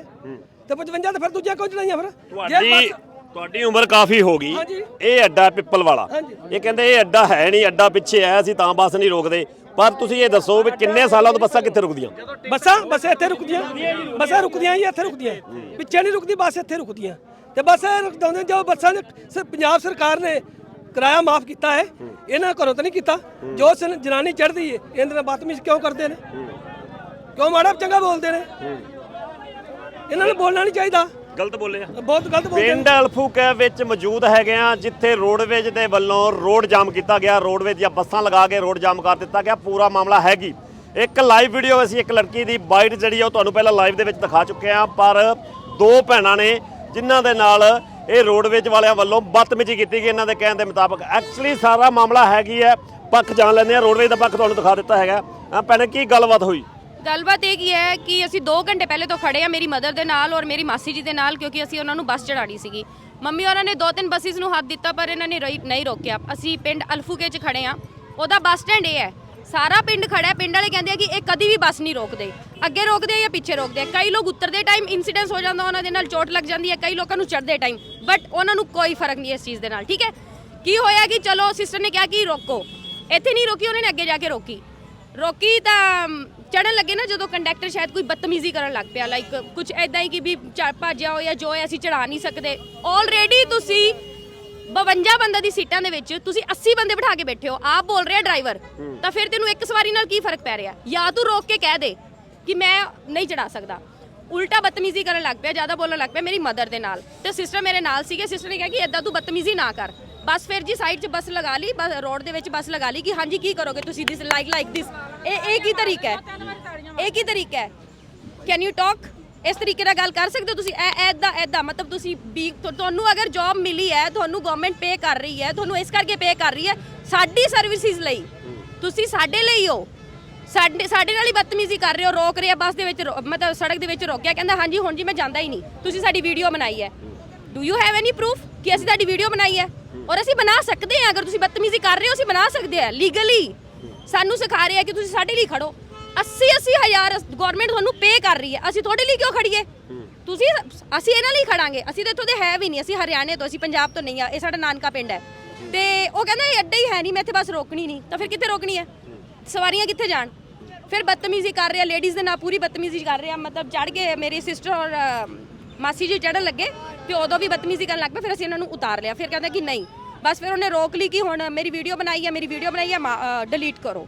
ਤੇ 55 ਤੇ ਫਿਰ ਦੂਜਾ ਕਿਉਂ ਚਲਾਈਆਂ ਫਿਰ। ਤੁਹਾਡੀ ਤੁਹਾਡੀ ਉਮਰ ਕਾਫੀ ਹੋ ਗਈ। ਇਹ ਅੱਡਾ ਪਿੱਪਲ ਵਾਲਾ। ਇਹ ਕਹਿੰਦੇ ਇਹ ਅੱਡਾ ਹੈ ਨਹੀਂ ਅੱਡਾ ਪਿੱਛੇ ਆਇਆ ਸੀ ਤਾਂ ਬੱਸ ਨਹੀਂ ਰੋਕਦੇ। ਪਰ ਤੁਸੀਂ ਇਹ ਦੱਸੋ ਵੀ ਕਿੰਨੇ ਸਾਲਾਂ ਤੋਂ ਬੱਸਾਂ ਕਿੱਥੇ ਰੁਕਦੀਆਂ? ਬੱਸਾਂ ਬੱਸਾਂ ਇੱਥੇ ਰੁਕਦੀਆਂ। ਬੱਸਾਂ ਰੁਕਦੀਆਂ ਹੀ ਇੱਥੇ ਰੁਕਦੀਆਂ। ਪਿੱਛੇ ਨਹੀਂ ਰੁਕਦੀ ਬੱਸ ਇੱਥੇ ਰੁਕਦੀਆਂ। ਤੇ ਬੱਸ ਇਹ ਰੁਕਦਾਉਂਦੇ ਜੋ ਬੱਸਾਂ ਨੇ ਸ- ਪੰਜਾਬ ਸਰਕਾਰ ਨੇ ਕਿਰਾਇਆ ਮਾਫ ਕੀਤਾ ਹੈ ਇਹਨਾਂ ਘਰੋਂ ਤਾਂ ਨਹੀਂ ਕੀਤਾ। ਜੋ ਸਨ- ਜਨਾਨੀ ਚੜਦੀ ਹੈ ਇਹਦੇ ਨਾਲ ਬਦਤਮੀਜ਼ ਕਿਉਂ ਕਰਦੇ ਨੇ? ਕਿਉਂ ਮਾੜਾ ਚੰਗਾ ਬੋਲਦੇ ਨੇ? ਇਹਨਾਂ ਨੂੰ ਬੋਲਣਾ ਨਹੀਂ ਚਾਹੀਦਾ। ਗਲਤ ਬੋਲੇ ਆ। ਬਹੁਤ ਗਲਤ ਬੋਲਦੇ ਨੇ। ਪਿੰਡ ਅਲਫੂਕਾ ਵਿੱਚ ਮੌਜੂਦ ਹੈਗੇ ਆ ਜਿੱਥੇ ਰੋਡਵੇਜ ਦੇ ਵੱਲੋਂ ਰੋਡ ਜਾਮ ਕੀਤਾ ਗਿਆ। ਰੋਡਵੇਜ ਦੀਆਂ ਬੱਸਾਂ ਲਗਾ ਕੇ ਰੋਡ ਜਾਮ ਕਰ ਦਿੱਤਾ ਗਿਆ। ਪੂਰਾ ਮਾਮਲਾ ਹੈਗੀ। ਇੱਕ ਲਾਈਵ ਵੀਡੀਓ ਅਸੀਂ ਇੱਕ ਲੜਕੀ ਦੀ ਬਾਈਟ ਜਿਹੜੀ ਆ ਉਹ ਤੁਹਾਨੂੰ ਪਹਿਲਾਂ ਲਾਈਵ ਦੇ ਵਿੱਚ ਦਿਖਾ ਚੁੱਕੇ ਆ ਪਰ ਦੋ ਭੈਣਾਂ ਨੇ ਜਿਨ੍ਹਾਂ ਦੇ ਨਾਲ ਇਹ ਰੋਡਵੇਜ ਵਾਲਿਆਂ ਵੱਲੋਂ ਬਦਤਮੀਜ਼ੀ ਕੀਤੀ ਗਈ, ਇਹਨਾਂ ਦੇ ਕਹਿਣ ਦੇ ਮੁਤਾਬਕ। ਐਕਚੁਅਲੀ ਸਾਰਾ ਮਾਮਲਾ ਹੈਗੀ ਹੈ, ਪੱਖ ਜਾਣ ਲੈਂਦੇ ਆ ਰੋਡਵੇਜ ਦਾ ਪੱਖ ਤੁਹਾਨੂੰ ਦਿਖਾ ਦਿੱਤਾ ਹੈਗਾ। ਆ ਭੈਣੇ, ਕੀ ਗੱਲਬਾਤ ਹੋਈ? ਗੱਲਬਾਤ ਇਹ ਕੀ ਹੈ ਕਿ ਅਸੀਂ 2 ਘੰਟੇ ਪਹਿਲੇ ਤੋਂ ਖੜੇ ਆ ਮੇਰੀ ਮਦਰ ਦੇ ਨਾਲ ਔਰ ਮੇਰੀ ਮਾਸੀ ਜੀ ਦੇ ਨਾਲ, ਕਿਉਂਕਿ ਅਸੀਂ ਉਹਨਾਂ ਨੂੰ ਬੱਸ ਚੜਾਣੀ ਸੀਗੀ। ਮੰਮੀ ਉਹਨਾਂ ਨੇ ਦੋ ਤਿੰਨ ਬੱਸਿਸ ਨੂੰ ਹੱਥ ਦਿੱਤਾ, ਪਰ ਇਹਨਾਂ ਨੇ ਨਹੀਂ ਰੋਕਿਆ। ਅਸੀਂ ਪਿੰਡ ਅਲਫੂਕੇ 'ਚ ਖੜੇ ਆ ਉਹਦਾ ਬੱਸ ਸਟੈਂਡ ਇਹ ਹੈ ਸਾਰਾ ਪਿੰਡ ਖੜਾ ਪਿੰਡ ਵਾਲੇ ਕਹਿੰਦੇ ਆ ਕਿ ਇਹ ਕਦੀ ਵੀ ਬੱਸ ਨਹੀਂ ਰੋਕਦੇ। ਅੱਗੇ ਰੋਕਦੇ ਆ ਜਾਂ ਪਿੱਛੇ ਰੋਕਦੇ ਆ? ਕਈ ਲੋਕ ਉਤਰਦੇ ਟਾਈਮ ਇਨਸੀਡੈਂਸ ਹੋ ਜਾਂਦਾ, ਉਹਨਾਂ ਦੇ ਨਾਲ ਚੋਟ ਲੱਗ ਜਾਂਦੀ ਹੈ, ਕਈ ਲੋਕਾਂ ਨੂੰ ਚੜਦੇ ਟਾਈਮ ਬਟ ਉਹਨਾਂ ਨੂੰ ਕੋਈ ਫ਼ਰਕ ਨਹੀਂ ਇਸ ਚੀਜ਼ ਦੇ ਨਾਲ, ਠੀਕ ਹੈ? ਕੀ ਹੋਇਆ ਕਿ ਚਲੋ ਸਿਸਟਰ ਨੇ ਕਿਹਾ ਕਿ ਰੋਕੋ। ਇੱਥੇ ਨਹੀਂ ਰੋਕੀ, ਉਹਨਾਂ ਨੇ ਅੱਗੇ ਜਾ ਕੇ ਰੋਕੀ। ਰੋਕੀ ਤਾਂ ਚੜਨ ਲੱਗੇ ਨਾ ਜਦੋਂ ਕੰਡਕਟਰ ਸ਼ਾਇਦ ਕੋਈ ਬਦਤਮੀਜ਼ੀ ਕਰਨ ਲੱਗ ਪਿਆ ਲਾਈਕ ਕੁਝ ਐਦਾਂ ਹੀ ਕਿ ਵੀ ਭੱਜਿਆ ਹੋਇਆ ਜੋ ਹੈ, ਅਸੀਂ ਚੜਾ ਨਹੀਂ ਸਕਦੇ। ਆਲਰੇਡੀ ਤੁਸੀਂ 52 ਬੰਦਾ ਦੀ ਸੀਟਾਂ ਦੇ ਵਿੱਚ ਤੁਸੀਂ 80 ਬੰਦੇ ਬਿਠਾ ਕੇ ਬੈਠੇ ਹੋ। ਆਪ ਬੋਲ ਰਿਹਾ ਡਰਾਈਵਰ। ਤਾਂ ਫਿਰ ਤੈਨੂੰ ਇੱਕ ਸਵਾਰੀ ਨਾਲ ਕੀ ਫ਼ਰਕ ਪੈ ਰਿਹਾ? ਜਾਂ ਤੂੰ ਰੋਕ ਕੇ ਕਹਿ ਦੇ ਕਿ ਮੈਂ ਨਹੀਂ ਚੜਾ ਸਕਦਾ। ਉਲਟਾ ਬਦਤਮੀਜ਼ੀ ਕਰਨ ਲੱਗ ਪਿਆ ਜ਼ਿਆਦਾ ਬੋਲਣ ਲੱਗ ਪਿਆ ਮੇਰੀ ਮਦਰ ਦੇ ਨਾਲ। ਤੇ ਸਿਸਟਰ ਮੇਰੇ ਨਾਲ ਸੀਗੇ ਸਿਸਟਰ ਨੇ ਕਿਹਾ ਕਿ ਐਦਾਂ ਤੂੰ ਬਦਤਮੀਜ਼ੀ ਨਾ ਕਰ। ਬਸ ਫਿਰ ਜੀ ਸਾਈਡ 'ਚ ਬੱਸ ਲਗਾ ਲਈ ਬਸ ਰੋਡ ਦੇ ਵਿੱਚ ਬੱਸ ਲਗਾ ਲਈ ਕਿ ਹਾਂਜੀ ਕੀ ਕਰੋਗੇ ਤੁਸੀਂ ਦਿਸ ਲਾਈਕ ਲਾਈਕ ਦਿਸ ਇਹ ਇਹ ਕੀ ਤਰੀਕਾ ਹੈ? ਇਹ ਕੀ ਤਰੀਕਾ ਹੈ? ਕੈਨ ਯੂ ਟਾਕ ਇਸ ਤਰੀਕੇ ਨਾਲ ਗੱਲ ਕਰ ਸਕਦੇ ਹੋ ਤੁਸੀਂ? ਐ ਐਦਾਂ ਐਦਾਂ ਮਤਲਬ ਤੁਸੀਂ ਵੀ ਤੁ- ਤੁਹਾਨੂੰ ਅਗਰ ਜੌਬ ਮਿਲੀ ਹੈ, ਤੁਹਾਨੂੰ ਗਵਰਨਮੈਂਟ ਪੇ ਕਰ ਰਹੀ ਹੈ, ਤੁਹਾਨੂੰ ਇਸ ਕਰਕੇ ਪੇ ਕਰ ਰਹੀ ਹੈ, ਸਾਡੀ ਸਰਵਿਸਿਜ਼ ਲਈ ਤੁਸੀਂ ਸਾਡੇ ਲਈ ਹੋ। ਸਾਡੇ ਸਾਡੇ ਨਾਲ ਹੀ ਬਦਤਮੀਜ਼ੀ ਕਰ ਰਹੇ ਹੋ, ਰੋਕ ਰਹੇ ਆ, ਬੱਸ ਦੇ ਵਿੱਚ ਰੋ- ਮਤਲਬ ਸੜਕ ਦੇ ਵਿੱਚ ਰੋਕਿਆ, ਕਹਿੰਦਾ ਹਾਂਜੀ, ਹੁਣ ਜੀ ਮੈਂ ਜਾਂਦਾ ਹੀ ਨਹੀਂ। ਤੁਸੀਂ ਸਾਡੀ ਵੀਡੀਓ ਬਣਾਈ ਹੈ। Do you have any proof ਕਿ ਅਸੀਂ ਤੁਹਾਡੀ ਵੀਡੀਓ ਬਣਾਈ ਹੈ? ਔਰ ਅਸੀਂ ਬਣਾ ਸਕਦੇ ਹਾਂ, ਅਗਰ ਤੁਸੀਂ ਬਦਤਮੀਜ਼ੀ ਕਰ ਰਹੇ ਹੋ, ਅਸੀਂ ਬਣਾ ਸਕਦੇ ਹਾਂ ਲੀਗਲੀ ਸਾਨੂੰ ਸਿਖਾ ਰਹੇ ਆ ਕਿ ਤੁਸੀਂ ਸਾਡੇ ਲਈ ਖੜੋ। 80 80 ਹਜ਼ਾਰ ਗਵਰਨਮੈਂਟ ਤੁਹਾਨੂੰ ਪੇ ਕਰ ਰਹੀ ਹੈ। ਅਸੀਂ ਤੁਹਾਡੇ ਲਈ ਕਿਉਂ ਖੜੀਏ? ਤੁਸੀਂ ਅਸੀਂ ਇਹਨਾਂ ਲਈ ਖੜਾਂਗੇ। ਅਸੀਂ ਤਾਂ ਇੱਥੋਂ ਦੇ ਹੈ ਵੀ ਨਹੀਂ। ਅਸੀਂ ਹਰਿਆਣੇ ਤੋਂ ਅਸੀਂ ਪੰਜਾਬ ਤੋਂ ਨਹੀਂ ਆ। ਇਹ ਸਾਡਾ ਨਾਨਕਾ ਪਿੰਡ ਹੈ। ਤੇ ਉਹ ਕਹਿੰਦਾ ਇਹ ਅੱਡਾ ਹੀ ਹੈ ਨਹੀਂ ਮੈਂ ਇੱਥੇ ਬਸ ਰੋਕਣੀ ਨਹੀਂ। ਤਾਂ ਫਿਰ ਕਿੱਥੇ ਰੋਕਣੀ ਹੈ? ਸਵਾਰੀਆਂ ਕਿੱਥੇ ਜਾਣ? ਫਿਰ ਬਦਤਮੀਜ਼ੀ ਕਰ ਰਿਹਾ ਲੇਡੀਜ਼ ਦੇ ਨਾਲ ਪੂਰੀ ਬਦਤਮੀਜ਼ੀ ਕਰ ਰਿਹਾ। ਮਤਲਬ ਚੜ ਕੇ ਮੇਰੀ ਸਿਸਟਰ ਔਰ ਮਾਸੀ ਜੀ ਚੜਨ ਲੱਗੇ ਤੇ ਉਦੋਂ ਵੀ ਬਦਤਮੀਜ਼ੀ ਕਰਨ ਲੱਗ ਪਏ। ਫਿਰ ਅਸੀਂ ਇਹਨਾਂ ਨੂੰ ਉਤਾਰ ਲਿਆ। ਫਿਰ ਕਹਿੰਦਾ ਕਿ ਨਹੀਂ। ਬਸ ਫਿਰ ਉਹਨੇ ਰੋਕ ਲਈ ਕਿ ਹੁਣ ਮੇਰੀ ਵੀਡੀਓ ਬਣਾਈ ਹੈ ਮੇਰੀ ਵੀਡੀਓ ਬਣਾਈ ਹੈ ਡਿਲੀਟ ਕਰੋ।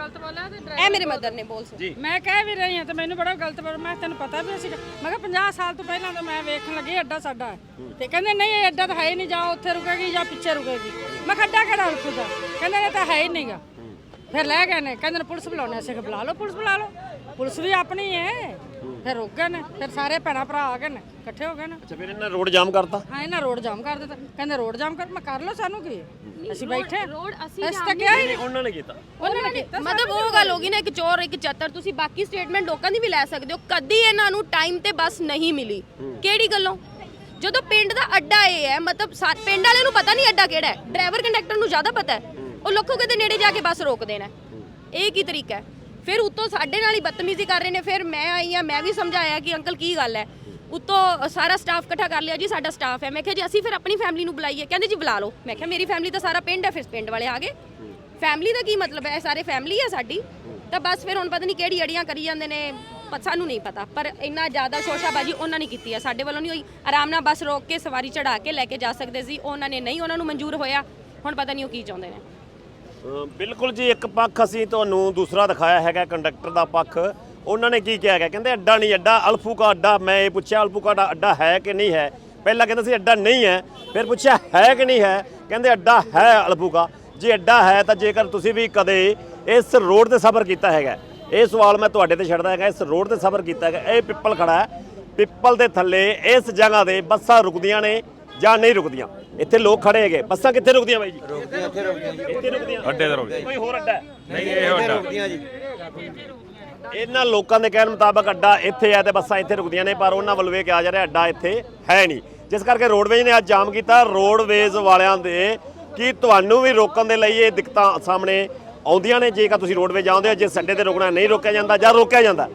ਗਲਤ ਬੋਲਿਆ ਤੇ ਇਹ ਮੇਰੇ ਮਦਰ ਨੇ ਬੋਲ ਸੁਣੀ ਮੈਂ ਕਹਿ ਵੀ ਰਹੀ ਹਾਂ ਤੇ ਮੈਨੂੰ ਬੜਾ ਗਲਤ ਬੋਲ ਮੈਂ ਤੈਨੂੰ ਪਤਾ ਵੀ ਅਸੀਂ ਮੈਂ ਕਿਹਾ 50 ਸਾਲ ਤੋਂ ਪਹਿਲਾਂ ਤਾਂ ਮੈਂ ਵੇਖਣ ਲੱਗੀ ਅੱਡਾ ਸਾਡਾ। ਹੈ। ਤੇ ਕਹਿੰਦੇ ਨਹੀਂ ਇਹ ਅੱਡਾ ਤਾਂ ਹੈ ਹੀ ਨਹੀਂ ਜਾ ਉੱਥੇ ਰੁਕੇਗੀ ਜਾਂ ਪਿੱਛੇ ਰੁਕੇਗੀ। ਮੈਂ ਕਿਹਾ ਅੱਡਾ ਕਿਹੜਾ ਉਲਫੂ ਦਾ ਕਹਿੰਦੇ ਇਹ ਤਾਂ ਹੈ ਹੀ ਨਹੀਂਗਾ। ਫਿਰ ਲੈ ਗਏ ਨੇ ਕਹਿੰਦੇ ਨੇ ਪੁਲਿਸ ਬੁਲਾਉਣੇ ਅਸੀਂ ਕਿਹਾ ਬੁਲਾ ਲਓ ਪੁਲਿਸ ਬੁਲਾ ਲਓ। ਪੁਲਿਸ ਵੀ ਆਪਣੀ ਹੈ ਫਿਰ ਰੁਕ ਗਏ ਨੇ ਫਿਰ ਸਾਰੇ ਭੈਣਾਂ ਭਰਾ ਆ ਗਏ ਨੇ ਇਕੱਠੇ ਹੋ ਗਏ ਨੇ। ਅੱਛਾ ਫਿਰ ਇਹਨਾਂ ਰੋਡ ਜਾਮ ਕਰਤਾ? ਹਾਂ ਇਹਨਾਂ ਰੋਡ ਜਾਮ ਕਰ ਦਿੱਤਾ। ਕਹਿੰਦੇ ਰੋਡ ਜਾਮ ਕਰ ਮੈਂ ਕਰ ਲਓ ਸਾਨੂੰ ਕੀ? ਹੈ? ਅਸੀਂ ਬੈਠੇ ਹਾਂ। ਰੋਡ ਅਸੀਂ ਅਸੀਂ ਤਾਂ ਕਿਹਾ ਹੀ ਨਹੀਂ ਉਹਨਾਂ ਨੇ ਕੀਤਾ। ਉਹਨਾਂ ਨੇ ਕੀਤਾ ਮਤਲਬ ਉਹ ਗੱਲ ਹੋ ਗਈ ਨਾ ਇੱਕ ਚੋਰ ਇੱਕ ਚੱਤਰ ਤੁਸੀਂ ਬਾਕੀ ਸਟੇਟਮੈਂਟ ਲੋਕਾਂ ਦੀ ਵੀ ਲੈ ਸਕਦੇ ਹੋ। ਕਦੀ ਇਹਨਾਂ ਨੂੰ ਟਾਈਮ ਤੇ ਬੱਸ ਨਹੀਂ ਮਿਲੀ। ਕਿਹੜੀ ਗੱਲੋਂ? ਜਦੋਂ ਪਿੰਡ ਦਾ ਅੱਡਾ ਇਹ ਹੈ ਮਤਲਬ ਸਾ- ਪਿੰਡ ਵਾਲਿਆਂ ਨੂੰ ਪਤਾ ਨਹੀਂ ਅੱਡਾ ਕਿਹੜਾ ਹੈ। ਡਰਾਈਵਰ ਕੰਡਕਟਰ ਨੂੰ ਜ਼ਿਆਦਾ ਪਤਾ ਹੈ। ਉਹ ਲੋਕੋ ਦੇ ਨੇੜੇ ਜਾ ਕੇ ਬੱਸ ਰੋਕ ਦੇਣਾ ਇਹ ਕੀ ਤਰੀਕਾ ਹੈ? ਫਿਰ ਉੱਤੋਂ ਸਾਡੇ ਨਾਲ ਹੀ ਬਦਤਮੀਜ਼ੀ ਕਰ ਰਹੇ ਨੇ, ਫਿਰ ਮੈਂ ਆਈ ਆ ਮੈਂ ਵੀ ਸਮਝਾਇਆ ਕਿ ਅੰਕਲ ਕੀ ਗੱਲ ਹੈ? ਉੱਤੋਂ ਸਾਰਾ ਸਟਾਫ ਇਕੱਠਾ ਕਰ ਲਿਆ ਜੀ, ਸਾਡਾ ਸਟਾਫ ਹੈ। ਮੈਂ ਕਿਹਾ ਜੀ, ਅਸੀਂ ਫਿਰ ਆਪਣੀ ਫੈਮਿਲੀ ਨੂੰ ਬੁਲਾਈਏ। ਕਹਿੰਦੇ ਜੀ, ਬੁਲਾ ਲਓ। ਮੈਂ ਕਿਹਾ, ਮੇਰੀ ਫੈਮਿਲੀ ਤਾਂ ਸਾਰਾ ਪਿੰਡ ਹੈ, ਫਿਰ ਪਿੰਡ ਵਾਲੇ ਆ ਗਏ। ਫੈਮਿਲੀ ਦਾ ਕੀ ਮਤਲਬ ਹੈ? ਸਾਰੇ ਫੈਮਿਲੀ ਹੈ ਸਾਡੀ। ਤਾਂ ਬਸ ਫਿਰ ਹੁਣ ਪਤਾ ਨਹੀਂ ਕਿਹੜੀ ਅੜੀਆਂ ਕਰੀ ਜਾਂਦੇ ਨੇ ਪਰ ਸਾਨੂੰ ਨਹੀਂ ਪਤਾ। ਪਰ ਇੰਨਾ ਜ਼ਿਆਦਾ ਸ਼ੋਸ਼ਾਬਾਜੀ ਉਹਨਾਂ ਨੇ ਕੀਤੀ ਹੈ ਸਾਡੇ ਵੱਲੋਂ ਨਹੀਂ ਹੋਈ। ਆਰਾਮ ਨਾਲ ਬੱਸ ਰੋਕ ਕੇ ਸਵਾਰੀ ਚੜਾ ਕੇ ਲੈ ਕੇ ਜਾ ਸਕਦੇ ਸੀ। ਉਹਨਾਂ ਨੇ ਨਹੀਂ ਉਹਨਾਂ ਨੂੰ ਮਨਜ਼ੂਰ ਹੋਇਆ। ਹੁਣ ਪਤਾ ਨਹੀਂ ਉਹ ਕੀ ਚਾਹੁੰਦੇ ਨੇ। ਬਿਲਕੁਲ ਜੀ, ਇੱਕ ਪੱਖ ਅਸੀਂ ਤੁਹਾਨੂੰ ਦੂਸਰਾ ਦਿਖਾਇਆ ਹੈਗਾ ਕੰਡਕਟਰ ਦਾ ਪੱਖ। ਉਹਨਾਂ ਨੇ ਕੀ ਕਿਹਾ ਹੈਗਾ? ਕਹਿੰਦੇ ਅੱਡਾ ਨਹੀਂ ਅੱਡਾ ਅਲਫੂ ਕਾ ਅੱਡਾ। ਮੈਂ ਇਹ ਪੁੱਛਿਆ ਅਲਫੂ ਕਾ ਅੱਡਾ- ਹੈ ਕਿ ਨਹੀਂ ਹੈ? ਪਹਿਲਾਂ ਕਹਿੰਦੇ ਸੀ ਅੱਡਾ ਨਹੀਂ ਹੈ, ਫਿਰ ਪੁੱਛਿਆ ਹੈ ਕਿ ਨਹੀਂ ਹੈ? ਕਹਿੰਦੇ ਅੱਡਾ ਹੈ ਅਲਫੂ ਕਾ ਜੇ ਅੱਡਾ ਹੈ ਤਾਂ ਜੇਕਰ ਤੁਸੀਂ ਵੀ ਕਦੇ ਇਸ ਰੋਡ ਤੇ ਸਫ਼ਰ ਕੀਤਾ ਹੈਗਾ, ਇਹ ਸਵਾਲ ਮੈਂ ਤੁਹਾਡੇ ਤੇ ਛੱਡਦਾ ਹੈਗਾ, ਇਸ ਰੋਡ ਤੇ ਸਫ਼ਰ ਕੀਤਾ ਹੈਗਾ, ਇਹ ਪਿੱਪਲ ਖੜਾ ਹੈ। ਪਿੱਪਲ ਦੇ ਥੱਲੇ ਇਸ ਜਗ੍ਹਾ ਤੇ ਬੱਸਾਂ ਰੁਕਦੀਆਂ ਨੇ। ਜਾਂ ਨਹੀਂ ਰੁਕਦੀਆਂ। ਇੱਥੇ ਲੋਕ ਖੜੇ ਹੈਗੇ। ਬੱਸਾਂ ਕਿੱਥੇ ਰੁਕਦੀਆਂ ਬਾਈ ਜੀ? ਇੱਥੇ ਰੁਕਦੀਆਂ ਅੱਡੇ ਤੇ ਰੁਕਦੇ ਕੋਈ ਹੋਰ ਅੱਡਾ ਹੈ? ਨਹੀਂ ਇਹ ਵੱਡਾ ਇਹਨਾਂ ਲੋਕਾਂ ਦੇ ਕਹਿਣ ਮੁਤਾਬਕ ਅੱਡਾ ਇੱਥੇ ਹੈ ਤੇ ਬੱਸਾਂ ਇੱਥੇ ਰੁਕਦੀਆਂ ਨੇ ਪਰ ਉਹਨਾਂ ਵੱਲੋਂ ਇਹ ਕਿਹਾ ਜਾ ਰਿਹਾ ਅੱਡਾ ਇੱਥੇ ਹੈ ਨਹੀਂ। ਜਿਸ ਕਰਕੇ ਰੋਡਵੇਜ਼ ਨੇ ਅੱਜ ਜਾਮ ਕੀਤਾ। ਰੋਡਵੇਜ਼ ਵਾਲਿਆਂ ਦੇ ਕਿ ਤੁਹਾਨੂੰ ਵੀ ਰੋਕਣ ਦੇ ਲਈ ਇਹ ਦਿੱਕਤਾਂ ਸਾਹਮਣੇ ਆਉਂਦੀਆਂ ਨੇ। ਜੇਕਰ ਤੁਸੀਂ ਰੋਡਵੇਜ਼ ਜਾਂਦੇ ਹੋ ਜੇ ਸੱਡੇ ਤੇ ਰੁਕਣਾ ਨਹੀਂ ਰੋਕਿਆ ਜਾਂਦਾ ਜਾਂ ਰੋਕਿਆ ਜਾਂਦਾ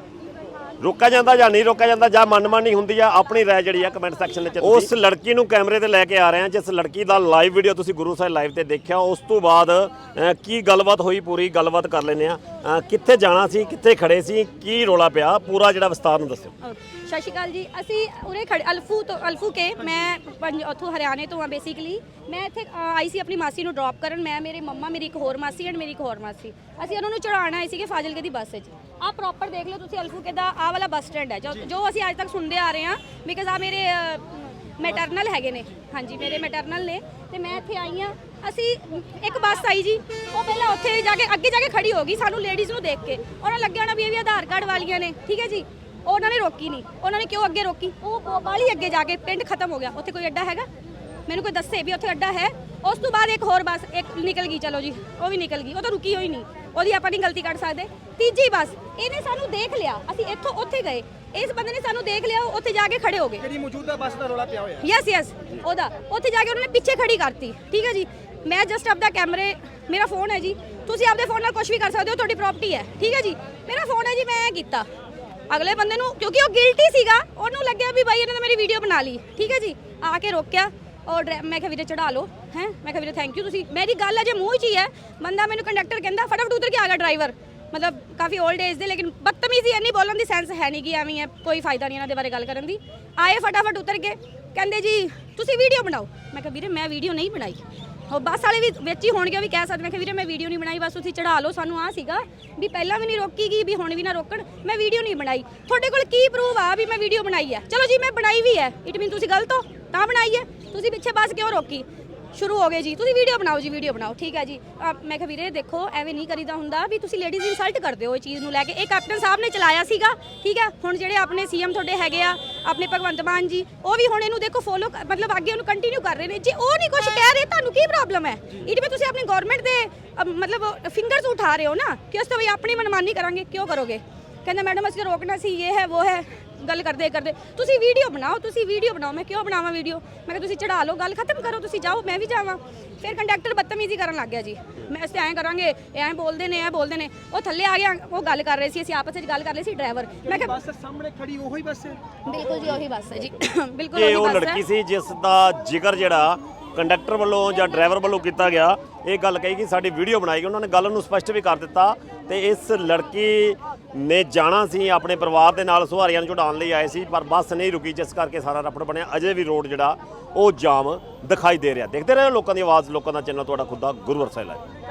ਰੋਕਿਆ ਜਾਂਦਾ ਜਾਂ ਨਹੀਂ ਰੋਕਿਆ ਜਾਂਦਾ ਜਾਂ ਮਨਮਾਨੀ ਹੁੰਦੀ ਆ ਆਪਣੀ ਰਾਏ ਜਿਹੜੀ ਆ ਕਮੈਂਟ ਸੈਕਸ਼ਨ ਵਿੱਚ ਉਸ ਲੜਕੀ ਨੂੰ ਕੈਮਰੇ ਤੇ ਲੈ ਕੇ ਆ ਰਹੇ ਹਾਂ ਜਿਸ ਲੜਕੀ ਦਾ ਲਾਈਵ ਵੀਡੀਓ ਤੁਸੀਂ ਗੁਰੂ ਸਾਹਿਬ ਲਾਈਵ ਤੇ ਦੇਖਿਆ ਉਸ ਤੋਂ ਬਾਅਦ ਕੀ ਗੱਲਬਾਤ ਹੋਈ ਪੂਰੀ ਗੱਲਬਾਤ ਕਰ ਲੈਨੇ ਆ ਕਿੱਥੇ ਜਾਣਾ ਸੀ ਕਿੱਥੇ ਖੜੇ ਸੀ ਕੀ ਰੋਲਾ ਪਿਆ ਪੂਰਾ ਜਿਹੜਾ ਵਿਸਤਾਰ ਨੂੰ ਦੱਸਿਓ। ਸਤਿ ਸ਼੍ਰੀ ਅਕਾਲ ਜੀ। ਅਸੀਂ ਉਰੇ ਖੜੇ ਅਲਫੂ ਤੋਂ ਅਲਫੂ ਕੇ ਮੈਂ ਪੰਜ ਉੱਥੋਂ ਹਰਿਆਣੇ ਤੋਂ ਆ ਬੇਸਿਕਲੀ ਮੈਂ ਇੱਥੇ ਅ, ਆਈ ਸੀ ਆਪਣੀ ਮਾਸੀ ਨੂੰ ਡ੍ਰੌਪ ਕਰਨ। ਮੈਂ ਮੇਰੇ ਮੰਮਾ ਮੇਰੀ ਇੱਕ ਹੋਰ ਮਾਸੀ ਐਂਡ ਮੇਰੀ ਇੱਕ ਹੋਰ ਮਾਸੀ। ਅਸੀਂ ਉਹਨਾਂ ਨੂੰ ਚੜਾਉਣ ਆਏ ਸੀਗੇ ਫਾਜ਼ਿਲਕੇ ਦੀ ਬੱਸ 'ਚ। ਆਹ ਪ੍ਰੋਪਰ ਦੇਖ ਲਓ ਤੁਸੀਂ ਅਲਫੂ ਕੇ ਦਾ ਆਹ ਵਾਲਾ ਬੱਸ ਸਟੈਂਡ ਹੈ। ਜੋ ਜੋ। ਅਸੀਂ ਅੱਜ ਤੱਕ ਸੁਣਦੇ ਆ ਰਹੇ ਹਾਂ ਬਿਕਾਜ਼ ਆ ਮੇਰੇ ਮੈਟਰਨਲ ਹੈਗੇ ਨੇ। ਹਾਂਜੀ ਮੇਰੇ ਮੈਟਰਨਲ ਨੇ। ਤੇ ਮੈਂ ਇੱਥੇ ਆਈ ਆ ਅਸੀਂ ਇੱਕ ਬੱਸ ਆਈ ਜੀ। ਉਹ ਪਹਿਲਾਂ ਉੱਥੇ ਜਾ ਕੇ ਅੱਗੇ ਜਾ ਕੇ ਖੜੀ ਹੋ ਗਈ ਸਾਨੂੰ ਲੇਡੀਜ਼ ਨੂੰ ਦੇਖ ਕੇ। ਉਹਨਾਂ ਲੱਗਿਆ ਹੋਣਾ ਵੀ ਇਹ ਵੀ ਆਧਾਰ ਕਾਰਡ ਵਾਲੀਆਂ ਨੇ। ਠੀਕ ਹੈ ਜੀ? ਉਹਨਾਂ ਨੇ ਰੋਕੀ ਨਹੀਂ। ਉਹਨਾਂ ਨੇ ਕਿਉਂ ਅੱਗੇ ਰੋਕੀ? ਉਹ ਬਾਲੀ ਅੱਗੇ ਜਾ ਕੇ ਪਿੰਡ ਖਤਮ ਹੋ ਗਿਆ। ਉੱਥੇ ਕੋਈ ਅੱਡਾ ਹੈਗਾ? ਮੈਨੂੰ ਕੋਈ ਦੱਸੇ ਵੀ ਉੱਥੇ ਅੱਡਾ ਹੈ? ਉਸ ਤੋਂ ਬਾਅਦ ਇੱਕ ਹੋਰ ਬੱਸ ਇੱਕ ਨਿਕਲ ਗਈ ਚਲੋ ਜੀ ਉਹ ਵੀ ਨਿਕਲ ਗਈ। ਉਹ ਤਾਂ ਰੁਕੀ ਹੋਈ ਨਹੀਂ। ਉਹਦੀ ਆਪਾਂ ਨਹੀਂ ਗਲਤੀ ਕੱਢ ਸਕਦੇ। ਤੀਜੀ ਬੱਸ ਇਹਨੇ ਸਾਨੂੰ ਦੇਖ ਲਿਆ। ਅਸੀਂ ਇੱਥੋਂ ਉੱਥੇ ਗਏ। ਇਸ ਬੰਦੇ ਨੇ ਸਾਨੂੰ ਦੇਖ ਲਿਆ ਉੱਥੇ ਜਾ ਕੇ ਖੜੇ ਹੋ ਗਏ। ਜਿਹੜੀ ਮੌਜੂਦਾ ਬੱਸ ਦਾ ਰੋਲਾ ਪਿਆ ਹੋਇਆ। ਯੈਸ ਯੈਸ ਉਹਦਾ। ਉੱਥੇ ਜਾ ਕੇ ਉਹਨਾਂ ਨੇ ਪਿੱਛੇ ਖੜੀ ਕਰਤੀ। ਠੀਕ ਹੈ ਜੀ? ਮੈਂ ਜਸਟ ਆਪਦਾ ਕੈਮਰੇ ਮੇਰਾ ਫੋਨ ਹੈ ਜੀ। ਤੁਸੀਂ ਆਪਦੇ ਫੋਨ ਨਾਲ ਕੁਝ ਵੀ ਕਰ ਸਕਦੇ ਹੋ ਤੁਹਾਡੀ ਪ੍ਰਾਪਰਟੀ ਹੈ। ਠੀਕ ਹੈ ਜੀ? ਮੇਰਾ ਫੋਨ ਹੈ ਜੀ ਮੈਂ ਇਹ ਕੀਤਾ। ਅਗਲੇ ਬੰਦੇ ਨੂੰ, ਕਿਉਂਕਿ ਉਹ ਗਿਲਟੀ ਸੀਗਾ, ਉਹਨੂੰ ਲੱਗਿਆ ਵੀ ਬਾਈ ਇਹਨਾਂ ਨੇ ਮੇਰੀ ਵੀਡੀਓ ਬਣਾ ਲਈ। ਠੀਕ ਹੈ ਜੀ? ਆ ਕੇ ਰੋਕਿਆ ਔਰ ਡਰਾ- ਮੈਂ ਕਿਹਾ, ਵੀਰੇ ਚੜਾ ਲਓ, ਹੈ? ਮੈਂ ਕਿਹਾ, ਵੀਰੇ ਥੈਂਕ ਯੂ ਤੁਸੀਂ ਮੇਰੀ ਗੱਲ ਅਜੇ ਮੂੰਹ 'ਚ ਹੀ ਹੈ। ਬੰਦਾ ਮੈਨੂੰ ਕੰਡਕਟਰ ਕਹਿੰਦਾ, ਫਟਾਫਟ ਉਤਰ ਕੇ ਆ ਗਿਆ ਡਰਾਈਵਰ ਮਤਲਬ ਕਾਫੀ 올ਡ ਏਜ ਦੇ, ਲੇਕਿਨ ਬਦਤਮੀਜ਼ੀ ਇੰਨੀ ਬੋਲਣ ਦੀ ਸੈਂਸ ਹੈ ਨਹੀਂ ਕਿ ਐਵੇਂ ਹੈ ਕੋਈ ਫਾਇਦਾ ਨਹੀਂ ਇਹਨਾਂ ਦੇ ਬਾਰੇ ਗੱਲ ਕਰਨ ਦੀ। ਆਏ ਫਟਾਫਟ ਉਤਰ ਕੇ, ਕਹਿੰਦੇ ਜੀ, ਤੁਸੀਂ ਵੀਡੀਓ ਬਣਾਓ। ਮੈਂ ਕਿਹਾ, ਵੀਰੇ, ਮੈਂ ਵੀਡੀਓ ਨਹੀਂ ਬਣਾਈ। ਉਹ ਬੱਸ ਵਾਲੇ ਵੀ ਵਿੱਚ ਹੀ ਹੋਣਗੇ, ਉਹ ਵੀ ਕਹਿ ਸਕਦੇ ਮੈਂ ਕਿ ਵੀਰੇ ਮੈਂ ਵੀਡੀਓ ਨਹੀਂ ਬਣਾਈ, ਬਸ ਤੁਸੀਂ ਚੜਾ ਲਓ, ਸਾਨੂੰ ਆ ਸੀਗਾ ਵੀ ਪਹਿਲਾਂ ਵੀ ਨਹੀਂ ਰੋਕੀ ਗਈ, ਵੀ ਹੁਣ ਵੀ ਨਾ ਰੋਕਣ, ਮੈਂ ਵੀਡੀਓ ਨਹੀਂ ਬਣਾਈ। ਤੁਹਾਡੇ ਕੋਲ ਕੀ ਪ੍ਰੂਫ ਆ ਵੀ ਮੈਂ ਵੀਡੀਓ ਬਣਾਈ ਹੈ? ਚਲੋ ਜੀ, ਮੈਂ ਬਣਾਈ ਵੀ ਹੈ। ਇਟ ਮੀਨ ਤੁਸੀਂ ਗਲਤ ਹੋ, ਤਾਂ ਬਣਾਈ ਹੈ। ਤੁਸੀਂ ਪਿੱਛੇ ਬੱਸ ਕਿਉਂ ਰੋਕੀ? ਸ਼ੁਰੂ ਹੋ ਗਏ ਜੀ। ਤੁਸੀਂ ਵੀਡੀਓ ਬਣਾਓ ਜੀ ਵੀਡੀਓ ਬਣਾਓ। ਠੀਕ ਹੈ ਜੀ। ਆ, ਮੈਂ ਕਿਹਾ ਵੀਰੇ ਦੇਖੋ ਐਵੇਂ ਨਹੀਂ ਕਰੀਦਾ ਹੁੰਦਾ ਵੀ ਤੁਸੀਂ ਲੇਡੀਜ਼ ਇਨਸਲਟ ਕਰਦੇ ਹੋ ਇਹ ਚੀਜ਼ ਨੂੰ ਲੈ ਕੇ। ਇਹ ਕੈਪਟਨ ਸਾਹਿਬ ਨੇ ਚਲਾਇਆ ਸੀਗਾ ਠੀਕ ਹੈ? ਹੁਣ ਜਿਹੜੇ ਆਪਣੇ ਸੀਐਮ ਤੁਹਾਡੇ ਹੈਗੇ ਆ ਆਪਣੇ ਭਗਵੰਤ ਮਾਨ ਜੀ ਉਹ ਵੀ ਹੁਣ ਇਹਨੂੰ ਦੇਖੋ ਫੋਲੋ ਮਤਲਬ ਅੱਗੇ ਉਹਨੂੰ ਕੰਟੀਨਿਊ ਕਰ ਰਹੇ ਨੇ। ਜੇ ਉਹ ਨਹੀਂ ਕੁਝ ਕਹਿ ਰਹੇ ਤੁਹਾਨੂੰ ਕੀ ਪ੍ਰੋਬਲਮ ਹੈ? ਇਹਦੇ ਵਿੱਚ ਤੁਸੀਂ ਆਪਣੀ ਗਵਰਨਮੈਂਟ ਦੇ ਅ, ਮਤਲਬ ਫਿੰਗਰਸ ਉਠਾ ਰਹੇ ਹੋ ਨਾ ਕਿ ਉਸ ਤੋਂ ਵੀ ਆਪਣੀ ਮਨਮਾਨੀ ਕਰਾਂਗੇ ਕਿਉਂ ਕਰੋਗੇ? ਕਹਿੰਦਾ ਮੈਡਮ ਅਸੀਂ ਤਾਂ ਰੋਕਣਾ ਸੀ ਇਹ ਹੈ ਉਹ ਹੈ। ਗੱਲ ਕਰਦੇ ਕਰਦੇ ਤੁਸੀਂ ਵੀਡੀਓ ਬਣਾਓ ਤੁਸੀਂ ਵੀਡੀਓ ਬਣਾਓ। ਮੈਂ ਕਿਉਂ ਬਣਾਵਾਂ ਵੀਡੀਓ ਮੈਂ ਕਿਹਾ ਤੁਸੀਂ ਚੜਾ ਲਓ ਗੱਲ ਖਤਮ ਕਰੋ ਤੁਸੀਂ ਜਾਓ ਮੈਂ ਵੀ ਜਾਵਾਂ। ਫਿਰ ਕੰਡਕਟਰ ਬਦਤਮੀਜ਼ੀ ਕਰਨ ਲੱਗ ਗਿਆ ਜੀ। ਮੈਂ ਅਸੀਂ ਐਂ ਕਰਾਂਗੇ ਐਂ ਬੋਲਦੇ ਨੇ ਐਂ ਬੋਲਦੇ ਨੇ। ਉਹ ਥੱਲੇ ਆ ਗਿਆ ਉਹ ਗੱਲ ਕਰ ਰਹੇ ਸੀ ਅਸੀਂ ਆਪਸ ਵਿੱਚ ਗੱਲ ਕਰ ਰਹੇ ਸੀ ਡਰਾਈਵਰ ਮੈਂ ਕਿਹਾ ਬੱਸ ਸਾਹਮਣੇ ਖੜੀ ਉਹੀ ਬੱਸ ਹੈ? ਬਿਲਕੁਲ ਜੀ ਉਹੀ ਬੱਸ ਹੈ ਜੀ। ਬਿਲਕੁਲ ਇਹ ਉਹੀ ਉਹ ਬੱਸ ਹੈ। ਲੜਕੀ ਸੀ ਜਿਸ ਦਾ ਜ਼ਿਕਰ ਜਿਹੜਾ ਕੰਡਕਟਰ ਵੱਲੋਂ ਜਾਂ ਡਰਾਈਵਰ ਵੱਲੋਂ ਕੀਤਾ ਗਿਆ। ਇਹ ਗੱਲ ਕਹੀ ਕਿ ਸਾਡੀ ਵੀਡੀਓ ਬਣਾਈ ਗਈ ਉਹਨਾਂ ਨੇ ਗੱਲ ਨੂੰ ਸਪਸ਼ਟ ਵੀ ਕਰ ਦਿੱਤਾ ਤੇ ਇਸ ਲੜਕੀ ਨੇ ਜਾਣਾ ਸੀ ਆਪਣੇ ਪਰਿਵਾਰ ਦੇ ਨਾਲ ਸੁਹਾਰੀਆਂ ਨੂੰ ਚੜਾਉਣ ਲਈ ਆਏ ਸੀ, ਪਰ ਬੱਸ ਨਹੀਂ ਰੁਕੀ, ਜਿਸ ਕਰਕੇ ਸਾਰਾ ਰਫੜ ਬਣਿਆ। ਅਜੇ ਵੀ ਰੋਡ ਜਿਹੜਾ, ਉਹ ਜਾਮ ਦਿਖਾਈ ਦੇ ਰਿਹਾ। ਦੇਖਦੇ ਰਹੋ ਲੋਕਾਂ ਦੀ ਆਵਾਜ਼, ਲੋਕਾਂ ਦਾ ਚੈਨਲ, ਤੁਹਾਡਾ ਖੁਦ ਦਾ ਗੁਰੂ ਵਰਸਾਈ ਲਾਈਵ।